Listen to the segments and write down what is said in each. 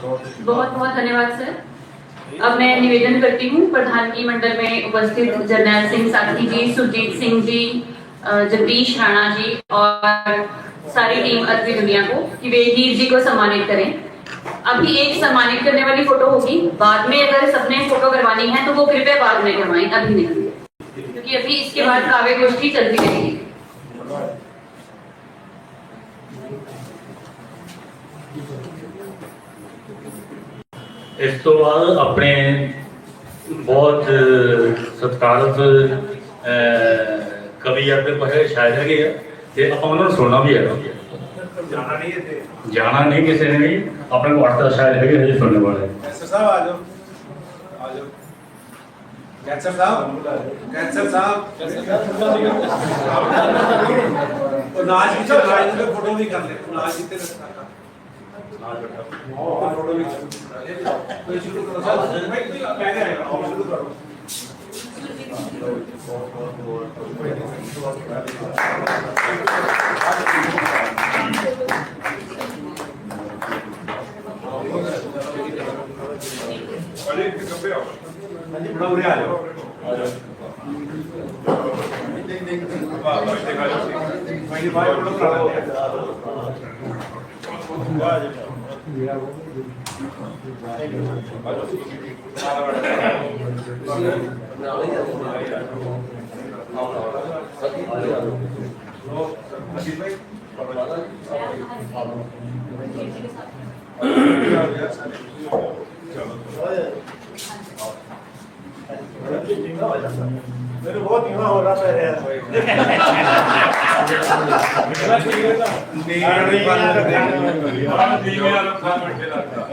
बहुत बहुत धन्यवाद, सर। अब मैं निवेदन करती हूँ प्रधानगी मंडल में उपस्थित जरनैल सिंह साथी जी, सुरजीत सिंह जी जगदीश राणा जी और सारी टीम अद्वी दुनिया को कि वे हीर जी को सम्मानित करें। अभी एक सम्मानित करने वाली फ़ोटो होगी। बाद में अगर सबने फ़ोटो करवानी है तो वो कृपया बाद में करवाएँ, अभी नहीं। क्योंकि अभी इसके बाद काव्य गोष्ठी चलती रहेगी। ਇਸ ਤੋਂ ਬਾਅਦ ਆਪਣੇ ਬਹੁਤ ਸਤਿਕਾਰਤ ਕਵੀ ਆਪਣੇ ਪਾਸੇ ਸ਼ਾਇਰ ਹੈਗੇ ਆ ਤੇ ਆਪਾਂ ਉਹਨਾਂ ਨੂੰ ਸੁਣਨਾ ਵੀ ਹੈਗਾ। ਜਾਣਾ ਨਹੀਂ ਇੱਥੇ। ਜਾਣਾ ਨਹੀਂ ਕਿਸੇ ਨੇ ਵੀ ਆਪਣੇ ਕੋਲ ਅੱਠ ਦਸ ਸ਼ਾਇਰ ਹੈਗੇ ਹਜੇ ਸੁਣਨ ਵਾਲੇ। ਕੈਂਸਰ ਸਾਹਿਬ ਆ ਜਾਓ। ਆ ਜਾਓ। ਕੈਂਸਰ ਸਾਹਿਬ? ਕੈਂਸਰ ਸਾਹਿਬ? ਉਹ ਨਾਚ ਵਿੱਚ ਨਾਚ ਦੀ ਫੋਟੋ ਵੀ ਕਰ ਲੈ ਨਾਚ ਜਿੱਤੇ ਰੱਖਾ ਫੋਟੋ ਵੀ ਕੋਈ ਸ਼ੁਰੂ ਕਰੋ ਸਾਹਿਬ ਮੈਂ ਕਹਿੰਦਾ ਹੈ ਆਓ ਸ਼ੁਰੂ ਕਰੋ ਅਰੇ ਕੱਪੇ ਆਓ ਹਾਂਜੀ ਬੜਾ ਉਰੇ ਆ ਜਾਓ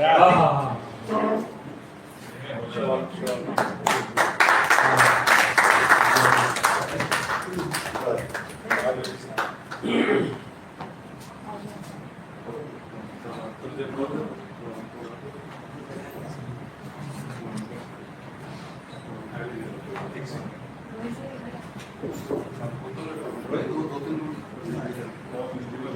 ਵਾਹ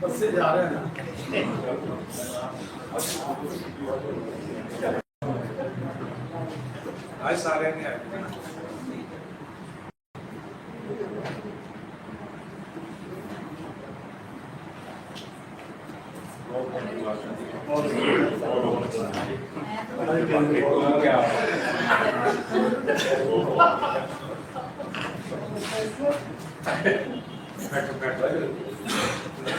ਬੱਸੇ ਜਾ ਰਹੇ ਨੇ ਆਏ ਸਾਰੇ ਨੇ Back to back.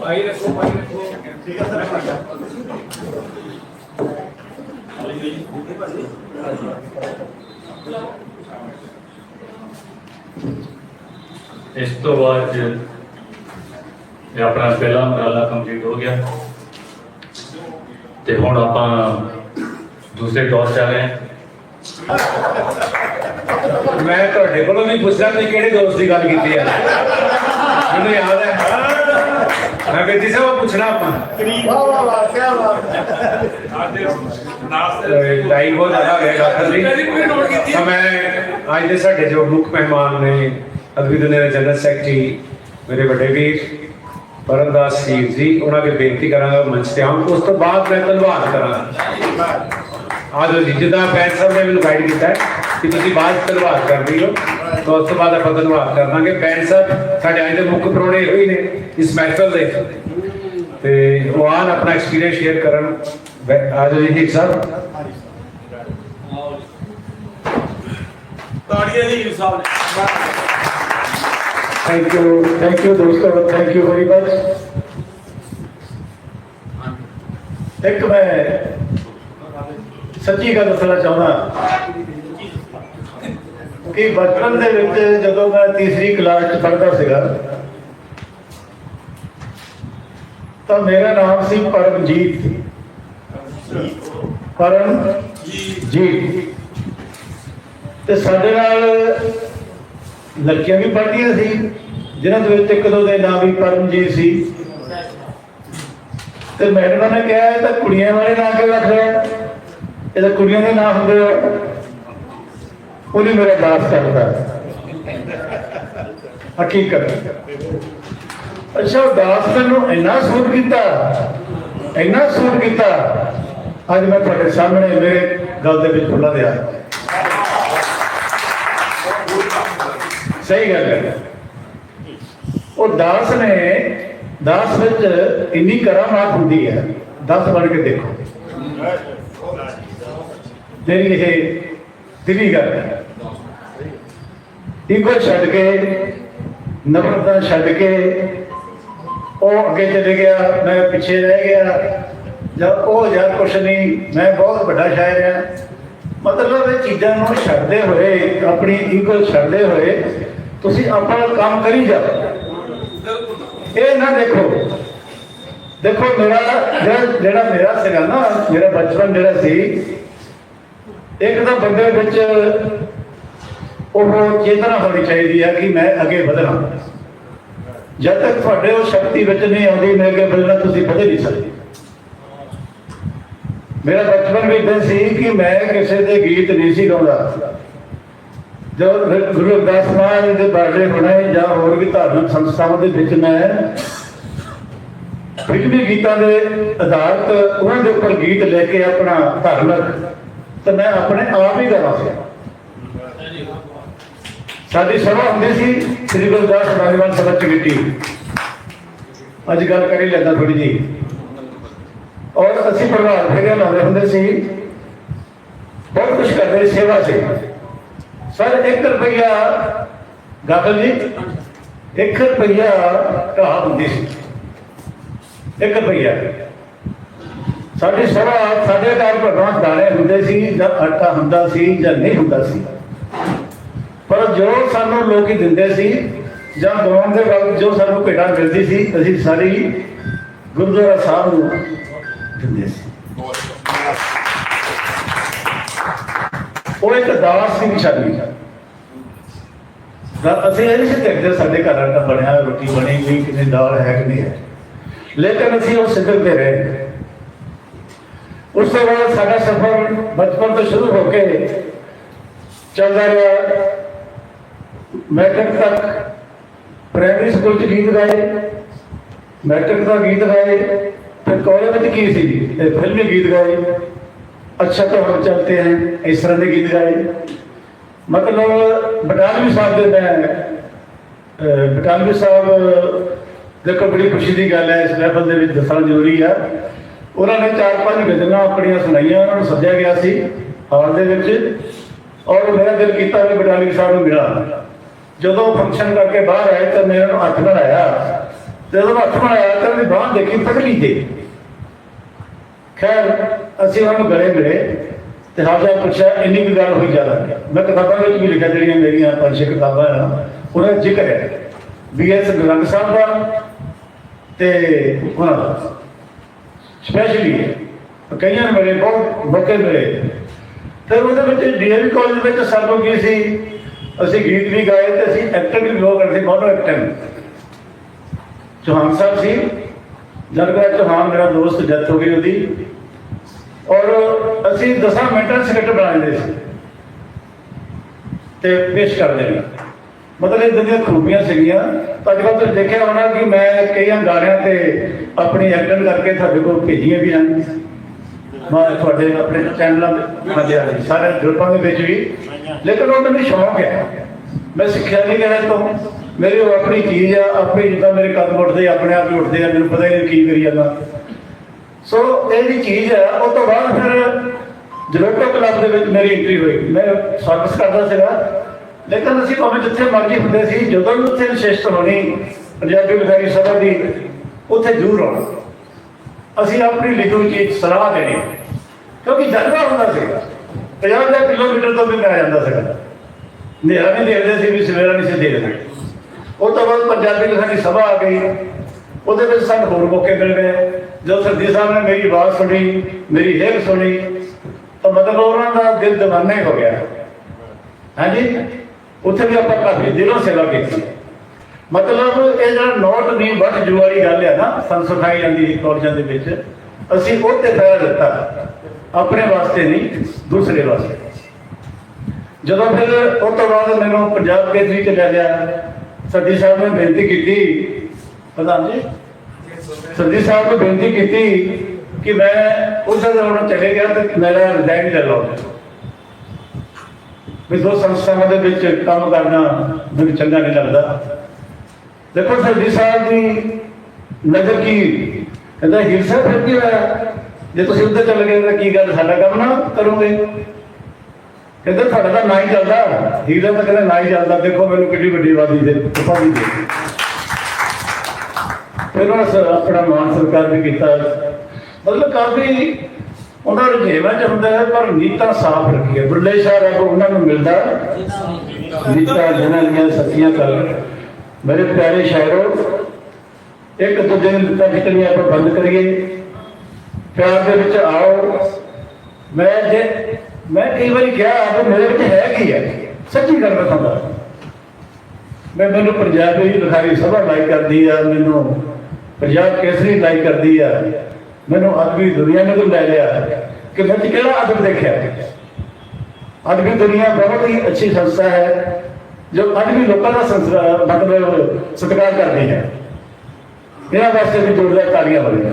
ਭਾਈ ਰੱਖੋ ਭਾਈ ਰੱਖੋ ਠੀਕ ਹੈ ਸਰ ਹਾਲੀ ਜੀ ਬੁੱਢੇ ਭਾਜੀ ਇਸ ਤੋਂ ਬਾਅਦ ਇਹ ਆਪਣਾ ਪਹਿਲਾ ਮਰਾਲਾ ਕੰਪਲੀਟ ਹੋ ਗਿਆ। ਤੇ ਹੁਣ ਆਪਾਂ ਦੂਸਰੇ ਟੌਰ ਚ ਆ ਗਏ। ਮੈਂ ਤੁਹਾਡੇ ਕੋਲੋਂ ਵੀ ਪੁੱਛਿਆ ਤੁਸੀਂ ਕਿਹੜੇ ਦੋਸਤ ਦੀ ਗੱਲ ਕੀਤੀ ਆ? ਮੈਨੂੰ ਯਾਦ ਹੈ। ਮੈਂ ਕਿਹਾ ਜੀ ਸਾਹਿਬ ਪੁੱਛਣਾ ਆਪਾਂ। ਵਾਹ ਵਾਹ ਵਾਹ ਕੀ ਵਾਹ ਆਦੇ ਟਾਈਮ ਬਹੁਤ ਜ਼ਿਆਦਾ ਹੋ ਗਿਆ ਗੱਲ ਦੀ। ਮੈਂ ਅੱਜ ਦੇ ਸਾਡੇ ਜੋ ਮੁੱਖ ਮਹਿਮਾਨ ਨੇ ਅਦਵੀ ਦੁਨੀਆ ਦੇ ਜਨਰਲ ਸੈਕਟਰੀ ਮੇਰੇ ਵੱਡੇ ਵੀਰ ਪਰਮਦਾਸ ਸੀਰ ਜੀ ਉਹਨਾਂ ਦੇ ਬੇਨਤੀ ਕਰਾਂਗਾ ਮੰਚ ਤੇ ਆਉਣ। ਉਸ ਤੋਂ ਬਾਅਦ ਮੈਂ ਧੰਨਵਾਦ ਕਰਾਂਗਾ। ਆਜੋ ਜੀ ਜਿੱਦਾਂ ਪੈਨ ਨੇ ਮੈਨੂੰ ਗਾਈਡ ਕੀਤਾ ਹੈ। ਕਿ ਤੁਸੀਂ ਬਾਅਦ ਧੰਨਵਾਦ ਕਰਨੀ ਹੋ। ਤਾਂ ਉਸ ਤੋਂ ਬਾਅਦ ਆਪਾਂ ਧੰਨਵਾਦ ਕਰਾਂਗੇ ਪੈਨ ਸਾਹਿਬ ਸਾਡੇ ਅੱਜ ਦੇ ਮੁੱਖ ਪ੍ਰਾਹੁਣੇ ਹੋਈ ਨੇ ਇਸ ਮਹਿਫਲ ਦੇ। ਤੇ ਉਹ ਆਣ ਆਪਣਾ ਐਕਸਪੀਰੀਅੰਸ ਸ਼ੇਅਰ ਕਰਨ। ਆ ਜਾਓ ਜੀ ਸਾਹਿਬ। ਤਾੜੀਆਂ ਜੀ ਸਾਹਿਬ ਨੇ। ਥੈਂਕ ਯੂ ਥੈਂਕ ਯੂ ਦੋਸਤੋ ਥੈਂਕ ਯੂ ਵੈਰੀ ਮਚ ਇੱਕ ਮੈਂ ਸੱਚੀ ਗੱਲ ਦੱਸਣਾ ਚਾਹੁੰਦਾ। ਕਿ ਬਚਪਨ ਦੇ ਵਿੱਚ ਜਦੋਂ ਮੈਂ ਤੀਸਰੀ ਕਲਾਸ ਚ ਪੜ੍ਹਦਾ ਸੀਗਾ, ਤਾਂ ਮੇਰਾ ਨਾਮ ਸੀ ਪਰਮਜੀਤ ਪਰਮ ਜੀ ਤੇ ਸਾਡੇ ਨਾਲ ਲੜਕੀਆਂ ਵੀ ਪੜ੍ਹਦੀਆਂ ਸੀ, ਜਿਨ੍ਹਾਂ ਦੇ ਵਿੱਚ ਇੱਕ ਦੋ ਦੇ ਨਾਮ ਵੀ ਪਰਮਜੀਤ ਸੀ। ਤੇ ਮੈਡਮ ਨੇ ਕਿਹਾ, ਇਹ ਤਾਂ ਕੁੜੀਆਂ ਵਾਲੇ ਨਾਂ ਕਿਉਂ ਰੱਖ ਲਿਆ? ਇਹ ਤਾਂ ਕੁੜੀਆਂ ਦੇ ਨਾਂ ਹੁੰਦੇ ਆ। ਉਹਨੇ ਮੇਰਾ ਦਾਸ ਕਰਦਾ ਹਕੀਕਤ। ਅੱਛਾ ਉਹ ਦਾਸ ਮੈਨੂੰ ਇੰਨਾ ਸੂਟ ਕੀਤਾ, ਇੰਨਾ ਸੂਟ ਕੀਤਾ। ਅੱਜ ਮੈਂ ਤੁਹਾਡੇ ਸਾਹਮਣੇ ਮੇਰੇ ਗੱਲ ਦੇ ਵਿੱਚ ਫੁੱਲਾਂ ਦੇ ਸਹੀ ਗੱਲ ਹੈ। ਉਹ ਦਾਸ ਨੇ, ਦਾਸ ਵਿੱਚ ਇੰਨੀ ਕਰਾਮਾਤ ਹੁੰਦੀ ਹੈ। ਦਾਸ ਬਣ ਕੇ ਦੇਖੋ। ਮੇਰੀ ਇਹ ਦਿਲੀ ਗੱਲ ਹੈ। ਈਗੋ ਛੱਡ ਕੇ, ਨਫ਼ਰਤਾਂ ਛੱਡ ਕੇ, ਉਹ ਅੱਗੇ ਚਲੇ ਗਿਆ, ਮੈਂ ਪਿੱਛੇ ਰਹਿ ਗਿਆ। ਜਦ ਉਹ ਯਾਰ ਕੁਛ ਨਹੀਂ, ਮੈਂ ਬਹੁਤ ਵੱਡਾ ਸ਼ਾਇਰ ਹਾਂ। ਮਤਲਬ ਇਹ ਚੀਜ਼ਾਂ ਨੂੰ ਛੱਡਦੇ ਹੋਏ, ਆਪਣੀ ਈਗੋ ਛੱਡਦੇ ਹੋਏ, ਤੁਸੀਂ ਆਪਣਾ ਕੰਮ ਕਰੀ ਜਾਓ। ਇਹ ਨਾ ਦੇਖੋ। ਦੇਖੋ, ਮੇਰਾ ਜਿਹੜਾ ਜਿਹੜਾ ਮੇਰਾ ਸੀਗਾ ਨਾ, ਮੇਰਾ ਬਚਪਨ ਜਿਹੜਾ ਸੀ, ਇੱਕ ਤਾਂ ਬੰਦੇ ਵਿੱਚ ਉਹ ਚੇਤਨਾ ਹੋਣੀ ਚਾਹੀਦੀ ਹੈ ਕਿ ਮੈਂ ਅੱਗੇ ਵਧਣਾ। ਜਦ ਤੱਕ ਤੁਹਾਡੇ ਉਹ ਸ਼ਕਤੀ ਵਿੱਚ ਨਹੀਂ ਆਉਂਦੀ, ਮੈਂ ਅੱਗੇ ਵਧਣਾ ਤੁਸੀਂ ਵਧੇ ਨਹੀਂ ਸਕਦੇ। ਮੇਰਾ ਬਚਪਨ ਵੀ ਇਦਾਂ ਸੀ ਕਿ ਮੈਂ ਕਿਸੇ ਦੇ ਗੀਤ ਨਹੀਂ ਸੀ ਗਾਉਂਦਾ। ਜੋ ਗੁਰੂ ਰਵਿਦਾਸ ਮਹਾਰਾਜ ਦੇ ਬਰਡੇ ਹੋਣੇ ਜਾਂ ਹੋਰ ਵੀ ਧਾਰਮਿਕ ਸੰਸਥਾਵਾਂ ਦੇ ਵਿੱਚ ਮੈਂ ਫਿਲਮੀ ਗੀਤਾਂ ਦੇ ਆਧਾਰਿਤ ਉਹਨਾਂ ਦੇ ਉੱਪਰ ਗੀਤ ਲੈ ਕੇ ਆਪਣਾ ਧਾਰਮਿਕ, ਤੇ ਮੈਂ ਆਪਣੇ ਆਪ ਹੀ ਗਾਉਂਦਾ ਸੀ। ਸਾਡੀ ਸਭਾ ਹੁੰਦੀ ਸੀ ਸ੍ਰੀ ਗੁਰੂ ਰਵਿਦਾਸ ਨੌਜਵਾਨ ਸਭਾ ਚਗਿੱਟੀ ਅੱਜ ਗੱਲ ਕਰੀ ਲੈਂਦਾ ਥੋੜੀ ਜੀ ਔਰ ਅਸੀਂ ਪ੍ਰਭਾਤ ਫੇਰੀਆਂ ਲਾਉਂਦੇ ਹੁੰਦੇ ਸੀ। ਬਹੁਤ ਕੁਝ ਕਰਦੇ ਸੀ, ਸੇਵਾ ਸੀ ਸਰ 1 ਰੁਪਈਆ ਗਾਗਲ ਜੀ 1 ਰੁਪਈਆ ਕਹਾ ਹੁੰਦੀ ਸੀ। 1 ਰੁਪਈਆ। ਸਾਡੀ ਸਭਾ ਸਾਡੇ ਘਰ ਭਗਵਾਨ ਦਾਣੇ ਹੁੰਦੇ ਸੀ ਜਾਂ ਆਟਾ ਹੁੰਦਾ ਸੀ ਜਾਂ ਨਹੀਂ ਹੁੰਦਾ ਸੀ। ਪਰ ਜੋ ਸਾਨੂੰ ਲੋਕੀ ਦਿੰਦੇ ਸੀ, ਜਾਂ ਗਵਾਉਣ ਦੇ ਵਕਤ ਜੋ ਸਾਨੂੰ ਭੇਟਾ ਮਿਲਦੀ ਸੀ, ਅਸੀਂ ਸਾਰੀ ਗੁਰਦੁਆਰਾ ਸਾਹਿਬ ਨੂੰ ਦਿੰਦੇ ਸੀ। ਉਹ ਇੱਕ ਦਾਸ ਸਿੰਘ ਨਿਸ਼ਾਨੀ ਹੈ ਅਸੀਂ ਇਹ ਨਹੀਂ ਸੀ ਦੇਖਦੇ ਸਾਡੇ ਘਰ ਆਟਾ ਬਣਿਆ ਰੋਟੀ ਬਣੀ ਹੋਈ ਕਿੰਨੀ ਦਾਲ ਹੈ ਕਿ ਨਹੀਂ ਹੈ। ਲੇਕਿਨ ਅਸੀਂ ਉਹ ਸਿੱਧਕ ਤੇ ਰਹੇ ਉਸ ਤੋਂ ਬਾਅਦ ਸਾਡਾ ਸਫ਼ਰ ਬਚਪਨ ਤੋਂ ਸ਼ੁਰੂ ਹੋ ਕੇ ਚੱਲਦਾ ਰਿਹਾ। ਮੈਟ੍ਰਿਕ ਤੱਕ ਪ੍ਰਾਇਮਰੀ ਸਕੂਲ ਚ ਗੀਤ ਗਾਏ, ਮੈਟ੍ਰਿਕ ਦਾ ਗੀਤ ਗਾਏ, ਫਿਰ ਕਾਲਜ ਵਿੱਚ ਕੀ ਸੀ? ਇਹ ਫਿਲਮੀ ਗੀਤ ਗਾਏ। ਅੱਛਾ ਤਾਂ ਹਮ ਚਲਤੇ हैं ਇਸ ਤਰ੍ਹਾਂ ਦੇ ਗੀਤ ਗਾਏ। ਮਤਲਬ ਬਟਾਲਵੀ ਸਾਹਿਬ ਦੇ ਮੈਂ ਬਟਾਲਵੀ ਸਾਹਿਬ, ਦੇਖੋ ਬੜੀ ਖੁਸ਼ੀ ਦੀ ਗੱਲ ਹੈ, ਇਸ ਲੈਵਲ ਦੇ ਵਿੱਚ ਦੱਸਣਾ ਜ਼ਰੂਰੀ ਆ। ਉਹਨਾਂ ਨੇ ਚਾਰ ਪੰਜ ਗਜ਼ਲਾਂ ਆਪਣੀਆਂ ਸੁਣਾਈਆਂ, ਉਹਨਾਂ ਨੂੰ ਸੱਦਿਆ ਗਿਆ ਸੀ ਹਾਲ ਦੇ ਵਿੱਚ। ਔਰ ਮੇਰਾ ਦਿਲ ਕੀਤਾ ਵੀ ਬਟਾਲਵੀ ਸਾਹਿਬ ਨੂੰ ਮਿਲਾਂ। ਜਦੋਂ ਫੰਕਸ਼ਨ ਕਰਕੇ ਬਾਹਰ ਆਏ ਤਾਂ ਮੈਂ ਉਹਨਾਂ ਨੂੰ ਹੱਥ ਬਣਾਇਆ ਤੇ ਜਦੋਂ ਹੱਥ ਬਣਾਇਆ ਤਾਂ ਉਹਦੀ ਬਾਂਹ ਦੇਖੀ ਪਤਲੀ ਤੇ ਖੈਰ, ਅਸੀਂ ਉਹਨਾਂ ਗਲੇ ਮਿਲੇ ਤੇ ਹਾਜ਼ਾ ਪੁੱਛਿਆ, ਇੰਨੀ ਵੀ ਗੱਲ ਹੋਈ ਜ਼ਿਆਦਾ ਮੈਂ ਕਿਤਾਬਾਂ ਵਿੱਚ ਵੀ ਲਿਖਿਆ, ਜਿਹੜੀਆਂ ਮੇਰੀਆਂ ਪੰਜ ਛੇ ਕਿਤਾਬਾਂ ਆ ਉਹਨਾਂ ਦਾ ਜ਼ਿਕਰ ਹੈ। ਬੀ ਐਸ ਗਰੰਗ ਸਾਹਿਬ ਦਾ ਤੇ ਉਹਨਾਂ ਦਾ। ਸਪੈਸ਼ਲੀ ਕਈਆਂ ਨੂੰ ਮੇਰੇ ਬਹੁਤ ਮੌਕੇ ਮਿਲੇ। ਤੇ ਉਹਦੇ ਵਿੱਚ ਡੀਏਵੀ ਕਾਲਜ ਵਿੱਚ ਸਾਨੂੰ ਕੀ ਸੀ? ਅਸੀਂ ਗੀਤ ਵੀ ਗਾਏ ਤੇ ਅਸੀਂ ਐਕਟਿੰਗ ਵੀ ਬਹੁਤ ਕਰਦੇ ਮੋਨੋ ਐਕਟਿੰਗ ਚੌਹਾਨ ਸਾਹਿਬ ਸੀ। ਜਨਗਰਾ ਚੌਹਾਨ, ਮੇਰਾ ਦੋਸਤ ਡੈਥ ਹੋ ਗਈ ਉਹਦੀ। ਔਰ ਅਸੀਂ 10 ਮਿੰਟਾਂ ਸਕ੍ਰਿਪਟ ਬਣਾਉਂਦੇ ਸੀ। ਤੇ ਪੇਸ਼ ਕਰਦੇ ਨੇ ਮਤਲਬ ਇਹ ਦੀਆਂ ਖੂਬੀਆਂ ਸੀਗੀਆਂ। ਤਾਂ ਅੱਜ ਕੱਲ੍ਹ ਤੁਸੀਂ ਦੇਖਿਆ ਹੋਣਾ ਕਿ ਮੈਂ ਕਈਆਂ ਗਾਣਿਆਂ ਤੇ ਆਪਣੀ ਐਕਟਿੰਗ ਕਰਕੇ ਤੁਹਾਡੇ ਕੋਲ ਭੇਜੀਆਂ ਵੀ ਹਨ। ਮੈਂ ਤੁਹਾਡੇ ਆਪਣੇ ਚੈਨਲਾਂ ਤੇ ਸਾਰੇ ਗਰੁੱਪਾਂ ਦੇ ਵਿੱਚ ਵੀ। ਲੇਕਿਨ ਉਹ ਮੈਨੂੰ ਸ਼ੌਂਕ ਹੈ। ਮੈਂ ਸਿੱਖਿਆ ਨਹੀਂ ਗਿਆ ਤੋਂ ਮੇਰੀ ਉਹ ਆਪਣੀ ਚੀਜ਼ ਆ ਆਪੇ ਜਿੱਦਾਂ ਮੇਰੇ ਕਦਮ ਉੱਠਦੇ, ਆਪਣੇ ਆਪ ਹੀ ਉੱਠਦੇ ਆ, ਮੈਨੂੰ ਪਤਾ ਹੀ ਨਹੀਂ ਕੀ ਕਰੀ ਜਾਂਦਾ ਸੋ ਇਹ ਜਿਹੜੀ ਚੀਜ਼ ਹੈ, ਉਹ ਤੋਂ ਬਾਅਦ ਫਿਰ ਜਲੋਟੋ ਕਲੱਬ ਦੇ ਵਿੱਚ ਮੇਰੀ ਐਂਟਰੀ ਹੋਈ, ਮੈਂ ਸਰਵਿਸ ਕਰਦਾ ਸੀਗਾ। ਲੇਕਿਨ ਅਸੀਂ ਭਾਵੇਂ ਜਿੱਥੇ ਮਰਜ਼ੀ ਹੁੰਦੇ ਸੀ, ਜਦੋਂ ਵੀ ਉੱਥੇ ਵਿਸ਼ੇਸ਼ਤ ਹੋਣੀ, ਪੰਜਾਬੀ ਲਿਖਾਰੀ ਸਭਾ ਦੀ, ਉੱਥੇ ਜ਼ਰੂਰ ਆਉਣਾ। ਅਸੀਂ ਆਪਣੀ ਲਿਖੀ ਚੀਜ਼ ਸਲਾਹ ਦੇਣੀ। ਕਿਉਂਕਿ ਜਲਵਾ ਹੁੰਦਾ ਸੀਗਾ। 50 ਕਿਲੋਮੀਟਰ ਤੋਂ ਵੀ ਆ ਜਾਂਦਾ ਸੀਗਾ। ਹਨੇਰਾ ਨਹੀਂ ਦੇਖਦੇ ਸੀ ਵੀ ਸਵੇਰਾ ਨਹੀਂ ਸੀ ਦੇਖਦੇ ਉਹ ਤੋਂ ਬਾਅਦ ਪੰਜਾਬੀ ਲਿਖਾਰੀ ਸਭਾ ਆ ਗਈ। ਉਹਦੇ ਵਿੱਚ ਸਾਨੂੰ ਹੋਰ ਮੌਕੇ ਮਿਲ ਗਏ। ਜਦੋਂ ਸਰਦੀ ਸਾਹਿਬ ਨੇ ਮੇਰੀ ਆਵਾਜ਼ ਸੁਣੀ, ਮੇਰੀ ਹੇਕ ਸੁਣੀ, ਤਾਂ ਮਤਲਬ ਉਹਨਾਂ ਦਾ ਦਿਲ دیਵਾਨਾ ਹੀ ਹੋ ਗਿਆ। ਹਾਂਜੀ? ਉੱਥੇ ਵੀ ਆਪਾਂ ਕਾਫੀ ਦਿਲੋਂ ਸੇਵਾ ਕੀਤੀ। ਮਤਲਬ ਇਹ ਜਿਹੜਾ ਨੋਟ ਨਹੀਂ ਵੱਟ ਜੂ ਗੱਲ ਹੈ ਨਾ ਸਾਨੂੰ ਜਾਂਦੀ ਕਾਲਜਾਂ ਦੇ ਵਿੱਚ, ਅਸੀਂ ਉਹ ਤੇ ਪੈਰ ਦਿੱਤਾ। ਆਪਣੇ ਵਾਸਤੇ ਨਹੀਂ, ਦੂਸਰੇ ਵਾਸਤੇ। ਜਦੋਂ ਫਿਰ ਉਹ ਤੋਂ ਬਾਅਦ ਮੈਨੂੰ ਪੰਜਾਬ ਕੇਂਦਰੀ ਚ ਲੈ ਗਿਆ। ਸੱਦੀ ਸਾਹਿਬ ਨੇ ਬੇਨਤੀ ਕੀਤੀ, ਪ੍ਰਧਾਨ ਜੀ। ਸੱਦੀ ਸਾਹਿਬ ਨੂੰ ਬੇਨਤੀ ਕੀਤੀ ਕਿ ਮੈਂ ਉਸ ਦੌਰਾਨ ਚਲੇ ਗਿਆ ਤੇ ਮੇਰਾ ਰਿਜ਼ਾਈਨ ਲੈ ਲਓ। ਵੀ ਦੋ ਸੰਸਥਾਵਾਂ ਦੇ ਵਿੱਚ ਕੰਮ ਕਰਨਾ ਮੈਨੂੰ ਚੰਗਾ ਨਹੀਂ ਲੱਗਦਾ। ਦੇਖੋ ਸੱਦੀ ਸਾਹਿਬ ਦੀ ਨਜ਼ਰ ਕੀ ਕਹਿੰਦਾ ਹੀਰ ਫਿਰ ਕੀ ਹੋਇਆ? ਜੇ ਤੁਸੀਂ ਉੱਧਰ ਚੱਲ ਗਏ, ਤਾਂ ਕੀ ਗੱਲ, ਸਾਡਾ ਕੰਮ ਨਾ ਕਰੋਗੇ? ਕਹਿੰਦਾ ਤੁਹਾਡਾ ਤਾਂ ਨਾ ਹੀ ਚੱਲਦਾ। ਹੀਰਾ ਤਾਂ ਕਹਿੰਦਾ ਨਾ ਹੀ ਚੱਲਦਾ। ਦੇਖੋ ਮੈਨੂੰ ਕਿੰਨੀ ਵੱਡੀ ਆਬਾਦੀ ਦੇ ਉਪਾਧੀ ਦੇ। ਫਿਰ ਉਹਨਾਂ ਆਪਣਾ ਮਾਨ ਸਰਕਾਰ ਵੀ ਕੀਤਾ। ਮਤਲਬ ਕਾਫੀ ਉਹਨਾਂ ਰੁਝੇਵਾਂ ਚ ਹੁੰਦਾ ਹੈ, ਪਰ ਨੀਤਾਂ ਸਾਫ਼ ਰੱਖੀਆਂ। ਬੁੱਲੇ ਸ਼ਾਹ ਰੱਬ ਉਹਨਾਂ ਨੂੰ ਮਿਲਦਾ। ਨੀਤਾਂ ਜਿਹਨਾਂ ਦੀਆਂ ਸੱਚੀਆਂ ਕਰ ਮੇਰੇ ਪਿਆਰੇ ਸ਼ਾਇਰੋ, ਇੱਕ ਦੂਜੇ ਨੂੰ ਨੀਤਾਂ ਖਿੱਚਣੀਆਂ ਆਪਾਂ ਬੰਦ ਕਰੀਏ। ਪਿਆਰ ਦੇ ਵਿੱਚ ਆਓ। ਮੈਂ ਜੇ ਮੈਂ ਕਈ ਵਾਰੀ ਕਿਹਾ ਕਿ ਮੇਰੇ ਵਿੱਚ ਹੈ ਕੀ ਹੈ ਸੱਚੀ ਗੱਲ ਬਤਾਉਂਦਾ ਮੈਂ ਮੈਨੂੰ ਪੰਜਾਬੀ ਲਿਖਾਰੀ ਸਭਾ ਲਾਈਕ ਕਰਦੀ ਆ। ਮੈਨੂੰ ਪੰਜਾਬ ਕੇਸਰੀ ਲਾਈਕ ਕਰਦੀ ਆ। ਮੈਨੂੰ ਅਦਬੀ ਦੁਨੀਆ ਨੇ ਤੋਂ ਲੈ ਲਿਆ। ਕਿ ਮੈਂ ਕਿਹੜਾ ਅਦਬ ਦੇਖਿਆ? ਅਦਬੀ ਦੁਨੀਆ ਬਹੁਤ ਹੀ ਅੱਛੀ ਸੰਸਥਾ ਹੈ। ਜੋ ਅਦਬੀ ਲੋਕਾਂ ਦਾ ਸੰਸਥਾ ਮਤਲਬ ਸਤਿਕਾਰ ਕਰਦੀ ਹੈ। ਇਹਨਾਂ ਵਾਸਤੇ ਵੀ ਜੋਰਦਾਰ ਤਾਲੀਆਂ ਹੋਣਗੀਆਂ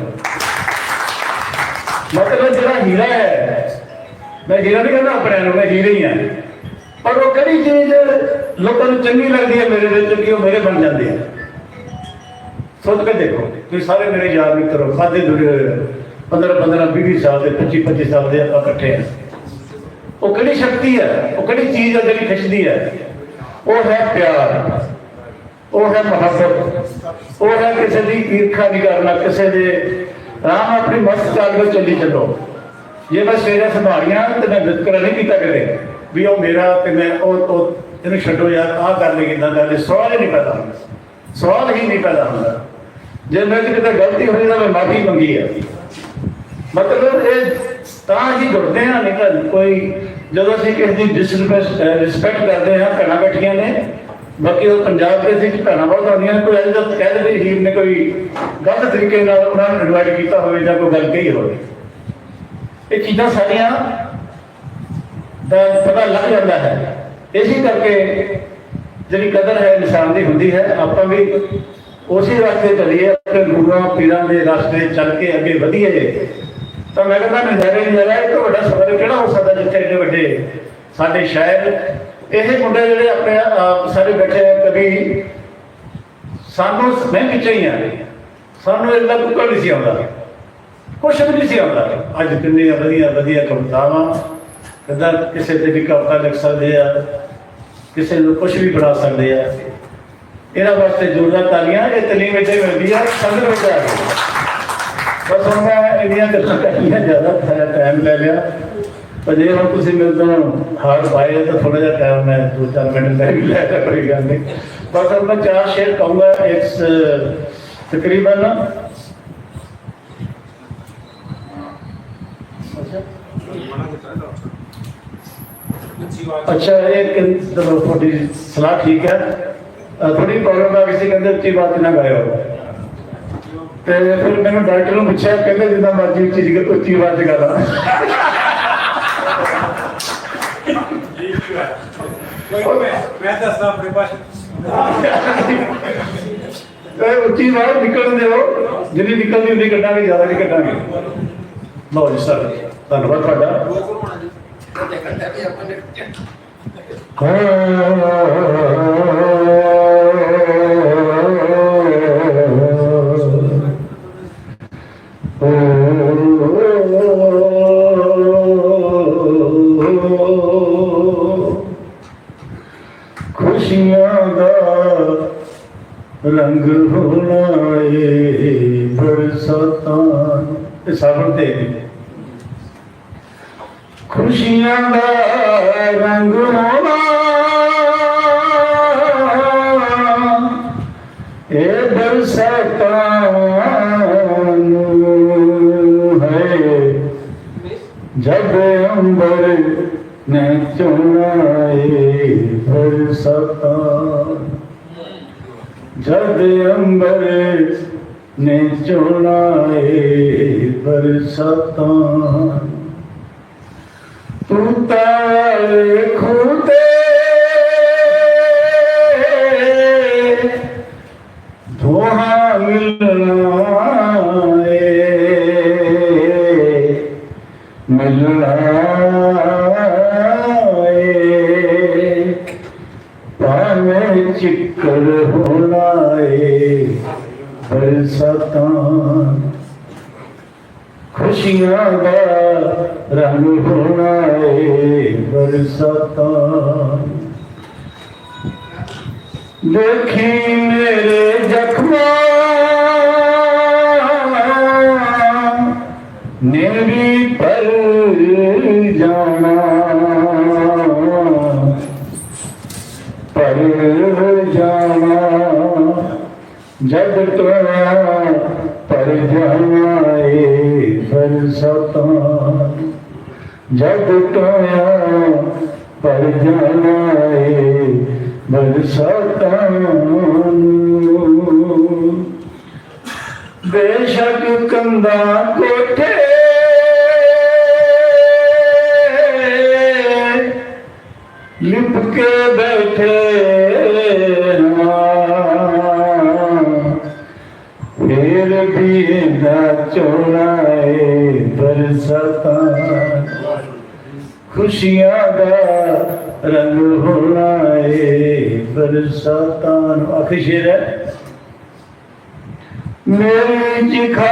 ਮਤਲਬ ਜਿਹੜਾ ਹੀਰਾ ਹੈ, ਮੈਂ ਹੀਰਾ ਨਹੀਂ ਕਹਿੰਦਾ ਆਪਣੇ ਨੂੰ, ਮੈਂ ਹੀਰਾ ਹੀ ਹਾਂ ਪਰ ਉਹ ਕਿਹੜੀ ਚੀਜ਼ ਲੋਕਾਂ ਨੂੰ ਚੰਗੀ ਲੱਗਦੀ ਹੈ, ਮੇਰੇ ਵਿੱਚ ਕਿ ਉਹ ਮੇਰੇ ਬਣ ਜਾਂਦੇ ਆ ਸੋਚ ਕੇ ਦੇਖੋ, ਤੁਸੀਂ ਸਾਰੇ ਮੇਰੇ ਯਾਰ ਮਿੱਤਰ ਹੋ, ਖਾਦੇ ਦੁਰੇ 15 15 20 ਸਾਲ ਦੇ 25 25 ਸਾਲ ਦੇ ਆਪਾਂ ਇਕੱਠੇ ਆ। ਉਹ ਕਿਹੜੀ ਸ਼ਕਤੀ ਹੈ? ਉਹ ਕਿਹੜੀ ਚੀਜ਼ ਹੈ ਜਿਹੜੀ ਖਿੱਚਦੀ ਹੈ? ਉਹ ਹੈ ਪਿਆਰ। ਉਹ ਹੈ ਮੁਹੱਬਤ। ਉਹ ਹੈ ਕਿਸੇ ਦੀ ਈਰਖਾ ਨਹੀਂ ਕਰਨਾ ਕਿਸੇ ਦੇ ਰਾਮ ਆਪਣੀ ਮਸਤ ਚਾਲ ਵਿੱਚ ਚੱਲੀ ਚੱਲੋ। ਜੇ ਮੈਂ ਸਵੇਰੇ ਸੰਭਾਲੀਆਂ ਤੇ ਮੈਂ ਵਿਤਕਰਾ ਨਹੀਂ ਕੀਤਾ ਕਦੇ, ਵੀ ਉਹ ਮੇਰਾ ਤੇ ਮੈਂ ਉਹ ਉਹ ਇਹਨੂੰ ਛੱਡੋ ਯਾਰ, ਆਹ ਕਰ ਲਈ ਕਿਦਾਂ ਕਰ ਲਈ ਸਵਾਲ ਹੀ ਨਹੀਂ ਪੈਦਾ ਹੁੰਦਾ। ਸਵਾਲ ਹੀ ਨਹੀਂ ਪੈਦਾ ਹੁੰਦਾ। ਜੇ ਮੈਂ ਕਿਤੇ ਗਲਤੀ ਹੋਈ ਤਾਂ ਮੈਂ ਮਾਫੀ ਮੰਗੀ ਹੈ ਮਤਲਬ ਇਹ ਤਾਂ ਹੀ ਜੁੜਦੇ ਹਾਂ ਨਿਕਲ ਕੋਈ ਜਦੋਂ ਅਸੀਂ ਕਿਸੇ ਦੀ ਡਿਸਰਿਸਪੈਕਟ ਕਰਦੇ ਹਾਂ ਘਣਾ ਬੈਠੀਆਂ ਨੇ ਬਾਕੀ ਉਹ ਪੰਜਾਬ ਦੇ ਵਿੱਚ ਘਣਾ ਬਹੁਤ ਆਉਂਦੀਆਂ ਕੋਈ ਅਜੇ ਤੱਕ ਕਹਿ ਦੇ ਹੀਰ ਨੇ ਕੋਈ ਗਲਤ ਤਰੀਕੇ ਨਾਲ ਉਹਨਾਂ ਨੂੰ ਇਨਵਾਈਟ ਕੀਤਾ ਹੋਵੇ ਜਾਂ ਕੋਈ ਗੱਲ ਕਹੀ ਹੋਵੇ। ਇਹ ਚੀਜ਼ਾਂ ਸਾਰੀਆਂ ਦਾ ਪਤਾ ਲੱਗ ਜਾਂਦਾ ਹੈ। ਇਸੇ ਕਰਕੇ ਜਿਹੜੀ ਕਦਰ ਹੈ ਇਨਸਾਨ ਦੀ ਹੁੰਦੀ ਹੈ, ਆਪਾਂ ਵੀ ਉਸੇ ਰਸਤੇ ਚੱਲੀਏ, ਆਪਣੇ ਗੁਰੂਆਂ, ਪੀਰਾਂ ਦੇ ਰਸਤੇ ਚੱਲ ਕੇ ਅੱਗੇ ਵਧੀਏ। ਤਾਂ ਮੈਂ ਕਹਿੰਦਾ ਨਜ਼ਾਰੇ ਨਜ਼ਾਰਾ ਇਹ ਤੋਂ ਵੱਡਾ ਸਬਰ ਕਿਹੜਾ ਹੋ ਸਕਦਾ ਜਿੱਥੇ ਏਡੇ ਵੱਡੇ ਸਾਡੇ ਸ਼ਾਇਰ ਇਹ ਮੁੰਡੇ ਜਿਹੜੇ ਆਪਣੇ ਆਪ ਸਾਰੇ ਬੈਠੇ ਆ ਕਦੀ ਸਾਨੂੰ ਮੈਂ ਵਿੱਚ ਹੀ ਆ ਸਾਨੂੰ ਇਹਦਾ ਕੁੱਕੜ ਨਹੀਂ ਸੀ ਆਉਂਦਾ। ਕੁਛ ਵੀ ਨਹੀਂ ਸੀ ਆਉਂਦਾ। ਅੱਜ ਕਿੰਨੀਆਂ ਵਧੀਆ ਵਧੀਆ ਕਵਿਤਾਵਾਂ। ਕਦਾਂ ਕਿਸੇ ਤੇ ਵੀ ਕਵਿਤਾ ਲਿਖ ਸਕਦੇ ਆ, ਕਿਸੇ ਨੂੰ ਕੁਝ ਵੀ ਬਣਾ ਸਕਦੇ ਆ। ਇਹਨਾਂ ਵਾਸਤੇ ਜ਼ੋਰਦਾਰ ਤਾਲੀਆਂ ਇਹ ਤਲੀਮ ਇੱਥੇ ਮਿਲਦੀ ਆ, ਸੰਗਤ ਵਿੱਚ ਆ ਬਸ ਹੁਣ ਮੈਂ ਇਹਦੀਆਂ ਗੱਲਾਂ ਕਰੀਆਂ ਜ਼ਿਆਦਾ ਟਾਈਮ ਲੈ ਲਿਆ। ਪਰ ਜੇ ਹੁਣ ਤੁਸੀਂ ਮੇਰੇ ਤੋਂ ਹਾਰ ਪਾਏ ਤਾਂ ਥੋੜਾ ਜਿਹਾ ਟਾਈਮ ਮੈਂ ਦੋ ਚਾਰ ਮਿੰਟ ਲੈ ਵੀ ਲੈ ਤਾਂ ਕੋਈ ਗੱਲ ਨਹੀਂ ਬਸ ਹੁਣ ਮੈਂ ਚਾਰ ਸ਼ੇਰ ਕਹੂੰਗਾ ਇਸ ਤਕਰੀਬਨ ਅੱਛਾ ਇਹ ਕਿ- ਚਲੋ ਤੁਹਾਡੀ ਸਲਾਹ ਠੀਕ ਹੈ ਅ, ਥੋੜੀ ਪ੍ਰੋਬਲਮ ਆ ਕਿਸੇ ਕਹਿੰਦੇ ਉੱਚੀ ਬਾਤ ਨਾ ਗਾਇਓ ਤੇ ਫਿਰ ਮੈਨੂੰ ਡਾਕਟਰ ਨੂੰ ਪੁੱਛਿਆ ਕਹਿੰਦੇ ਜਿੱਦਾਂ ਮਰਜ਼ੀ ਉੱਚੀ ਜਿਗਰ ਉੱਚੀ ਆਵਾਜ਼ ਚ ਗਾਲਾ ਮੈਂ ਦੱਸਦਾ ਆਪਣੇ ਪਾਸ ਉੱਚੀ ਆਵਾਜ਼ ਨਿਕਲਣ ਦਿਓ। ਜਿੰਨੀ ਨਿਕਲਦੀ ਉਨੀ ਕੱਢਾਂਗੇ ਜ਼ਿਆਦਾ ਨਹੀਂ ਕੱਢਾਂਗੇ। ਲਓ ਜੀ ਸਰ ਧੰਨਵਾਦ ਤੁਹਾਡਾ। ਓ ਰੰਗ ਹੋਣਾ ਏ ਬਰਸਾਤਾਂ ਇਹ ਸਾਵਣ ਤੇ ਖੁਸ਼ੀਆਂ ਦਾ ਰੰਗ ਹੋਣਾ। ਇਹ ਬਰਸਾਤਾਂ ਨੂੰ ਹੈ। ਜਬ ਅੰਬਰ ਨੇ ਚੁਣਾਏ ਬਰਸਾਤਾਂ ਜਦ ਅੰਬਰ ਨੇ ਚੁਣਾਏ ਬਰਸਾਤਾਂ। ਤੂੰ ਤਾਰੇ ਖੁਦੇ ਦੋਹਾਂ ਮਿਲਣਾ ਏ ਮਿਲਣਾ ਏ ਪਾਵੇਂ ਚਿੱਕਰ ਹੋਣਾ ਏ ਬਰਸਾਤਾਂ ਖੁਸ਼ੀਆਂ ਦਾ ਰੰਗ ਹੋਣਾ ਏ ਬਰਸਾਤਾਂ ਦੇਖੀ ਮੇਰੇ ਜ਼ਖਮਾਂ ਨੇ ਵੀ ਪਰ ਜਾਣਾ ਜਦ ਤੋਇਆ ਪਰ ਜਾਣਾ ਏ ਜਦ ਤੋਇਆ ਪਰ ਜਾਣਾ ਏ ਬੇਸ਼ੱਕ ਕੰਦਾ ਕੋਠੇ ਲਿਪ ਕੇ ਬੈਠੇ ਖੁਸ਼ੀਆਂ ਦਾ ਰੰਗ ਹੋਣਾ ਏ ਬਰਸਾਤਾਂ ਨੂੰ ਆਖਰੀ ਸ਼ੇਰ ਹੈ। ਮੇਰੀ ਚਿਖਾ